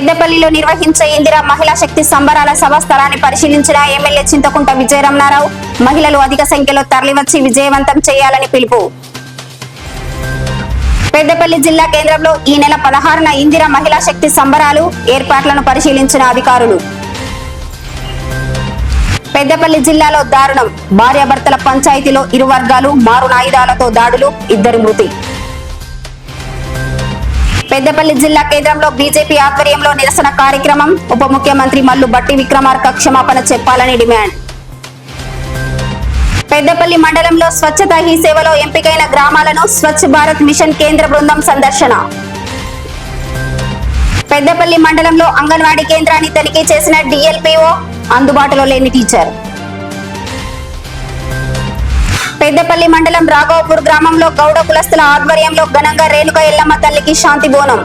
పెద్దపల్లిలో నిర్వహించే ఇందిరా మహిళా శక్తి సంబరాల సభ స్థలాన్ని పరిశీలించిన ఎమ్మెల్యే చింతకుంట విజయరమణారావు మహిళలు అధిక సంఖ్యలో తరలివచ్చి విజయవంతం చేయాలని పిలుపు. పెద్దపల్లి జిల్లా కేంద్రంలో ఈ నెల పదహారున ఇందిరా మహిళా శక్తి సంబరాలు ఏర్పాట్లను పరిశీలించిన అధికారులు. పెద్దపల్లి జిల్లాలో దారుణం. భార్యాభర్తల పంచాయతీలో ఇరు వర్గాలు మారునాయుధాలతో దాడులు ఇద్దరు మృతి. పెద్దపల్లి జిల్లా కేంద్రంలో బీజేపీ ఆధ్వర్యంలో నిరసన కార్యక్రమం. ఉప ముఖ్యమంత్రి మల్లు బట్టి విక్రమార్క క్షమాపణ చెప్పాలని డిమాండ్. పెద్దపల్లి మండలంలో స్వచ్ఛత హీ సేవలో ఎంపికైన గ్రామాలను స్వచ్ఛ భారత్ మిషన్ కేంద్ర బృందం సందర్శన. పెద్దపల్లి మండలంలో అంగన్వాడీ కేంద్రాన్ని తనిఖీ చేసిన డిఎల్పిఓ అందుబాటులో లేని టీచర్. పెద్దపల్లి మండలం రాఘవపూర్ గ్రామంలో గౌడ కులస్తుల ఆధ్వర్యంలో ఘనంగా రేణుక ఎల్లమ్మ తల్లికి శాంతి బోనం.